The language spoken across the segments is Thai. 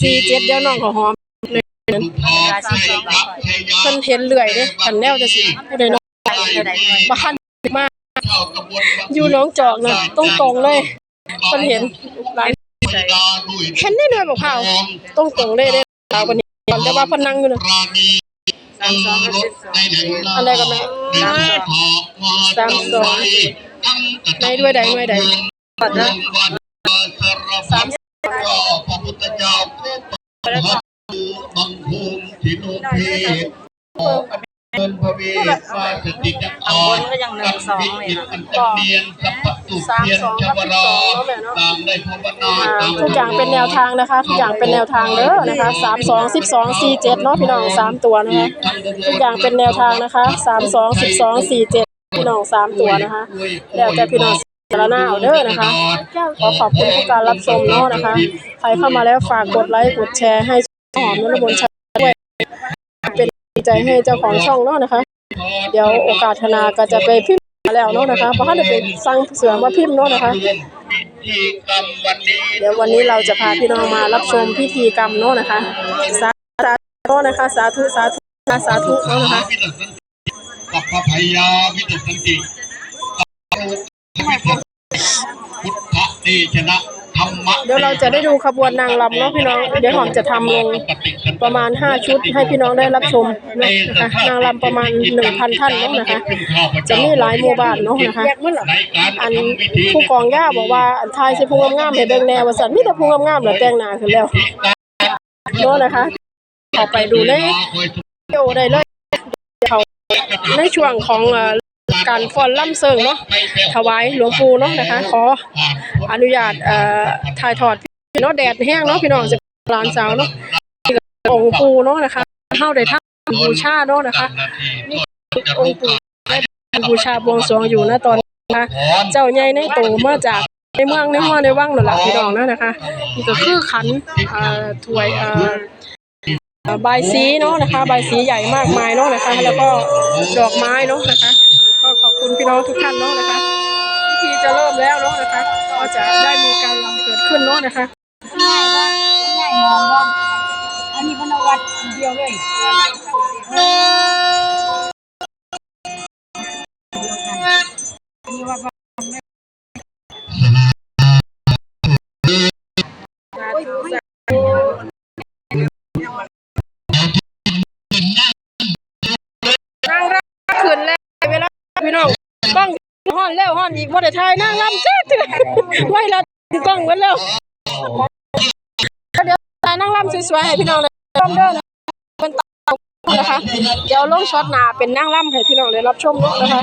สี่เจ็ดเดี๋ยวน้องก็หอมเลยเพิ่นเห็นเลื่อยเด้คันแนวจะสิผู้ใดน้องบ้านมากอยู่หน้องจอกนะตรงๆเลยเพิ่นเห็นหลายเห็นได้เลยบอกเผาตรงๆเลยเด้เราวันนี้ก่อนแต่ว่าเพิ่นนั่งอยู่นะสามสองกับสิบสองอะไรกันแม่สามสองในด้วยใดด้วยใดปัดนะสาม พระพุทธเจ้าผู้ปฏิบัติบังภูมิทิโนเพออเงินพระเวทมาสติจักข้างบนก็ยังหนึ่งสองเลยจิตนะอันจะเนียนสัพพตุเพียนชวรอตามได้ภาวนาอ่าทุกอย่างเป็นแนวทางนะคะ ทุกอย่างเป็นแนวทางเด้อนะคะสามสองสิบสองสี่เจ็ดเนาะพี่น้องสามตัวนะคะทุกอย่างเป็นแนวทางนะคะสามสองสิบสองสี่เจ็ดพี่น้องสามตัวนะคะแล้วแต่พี่น้อง สารนาเอาเด้อนะคะ ขอขอบคุณทุกการรับชมเนาะนะคะ ใครเข้ามาแล้วฝากกดไลค์กดแชร์ให้หอมนรบนชัยด้วย เป็นใจให้เจ้าของช่องเนาะนะคะ เดี๋ยวโอกาสธนาก็จะไปพิมพ์มาแล้วเนาะนะคะ เพราะเขาจะไปสั่งเสือมาพิมพ์เนาะนะคะ เดี๋ยววันนี้เราจะพาพี่น้องมารับชมพิธีกรรมเนาะนะคะ สาธุนะคะ สาธุสาธุสาธุเนาะนะคะกับ พุทธเตชนะธรรมะเดี๋ยวเราจะได้ดูขบวนนางรำเนาะพี่น้อง เดี๋ยวหอมจะทำลงประมาณ 5 ชุดให้พี่น้องได้รับชมนะคะนางรำประมาณ 1,000 ท่านเนาะนะคะ จะมีหลายหมู่บ้านเนาะนะคะอันผู้กองย่าบอกว่าทายใส่พุงงามๆให้เบิ่งแนวว่าซั่นมีแต่พุงงามๆแล้วแต่งหน้าขึ้นแล้วเนาะนะคะข้าไปดูในวิดีโอได้เลยเขาในช่วงของอ่อ การฟ้อนล่ำเสิงเนาะถวายหลวงปู่เนาะนะคะ ขออนุญาตเอ่อถ่ายทอดพี่เนาะแดดแห้งเนาะพี่น้องจะหลานสาวเนาะองค์ปู่เนาะนะคะเฮาได้ทำบูชาเนาะนะคะนี่องค์ปู่ได้บูชาบวงสรวงอยู่นะตอนนี้นะคะเจ้าใหญ่ในโตมาจากในเมืองในเมืองในวังนั่นแหละพี่น้องนะนะคะนี่ก็คือขันเอ่อถ้วยเอ่อเอ่อบายสีเนาะนะคะ ใบสีใหญ่มากมายเนาะนะคะ แล้วก็ดอกไม้เนาะนะคะ คุณพี่น้องทุกท่านเนาะนะคะพิธีจะเริ่มแล้วเนาะนะคะก็จะได้มีการรำเกิดขึ้นเนาะนะคะง่ายว่าง่ายมองว่าอันนี้พนวัดเดียวเลยอันนี้วัดน ล้องฮ้อนแล้วฮ้อนอีกบ่ได้ถ่ายนางรำจ้าเถื่อไว้ละกล้องไว้แล้วเดี๋ยวถ่ายนางรำสวยๆให้พี่น้องเลยชมเด้อนะเป็นตานะคะ เดี๋ยวลงช็อตหน้าเป็นนางรำให้พี่น้องได้รับชมเนาะนะคะ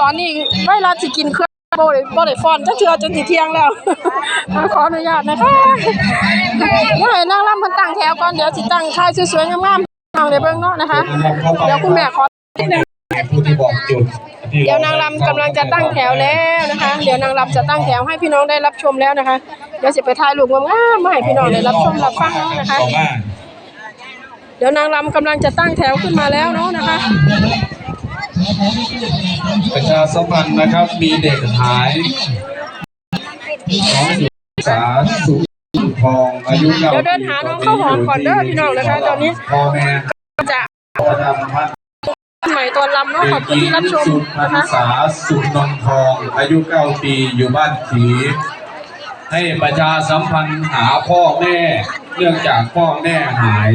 ตอนนี้ไว้ละสิกินเครื่องบ่ได้บ่ได้ฟ้อนจักเทื่อจนสิเที่ยงแล้วขออนุญาตนะคะเดี๋ยวให้นางรำเพิ่นตั้งแถวก่อนเดี๋ยวสิตั้งถ่ายสวยๆงามๆน้องได้เบิ่งเนาะนะคะ เดี๋ยวคุณแม่ขอ ผู้ที่บอกจุดที่เดี๋ยวนางรำกำลังจะตั้งแถวแล้วนะคะ เดี๋ยวนางรำจะตั้งแถวให้พี่น้องได้รับชมแล้วนะคะ เดี๋ยวสิไปถ่ายรูปงามๆมาให้พี่น้องได้รับชมรับฟังเนาะนะคะต่อมาเดี๋ยวนางรำกำลังจะตั้งแถวขึ้นมาแล้วเนาะนะคะ ประชาสัมพันธ์นะครับ มีเด็กหายน้องศึกษาสุขทองอายุเก้าเดี๋ยวเดินหาน้องข้าวหอมก่อนเด้อพี่น้องนะคะตอนนี้ พ่อแม่จะ ประชาสัมพันธ์ ใหม่ตอนรำ เนาะเด็ขอกบหคุณญิงที่รับชมสุพรรนะคะษาสุนนทอง อายุเก้าปีอยู่บ้านขีให้ประชาสัมพันธ์หาพ่อแม่ เนื่องจากพ่อแม่หาย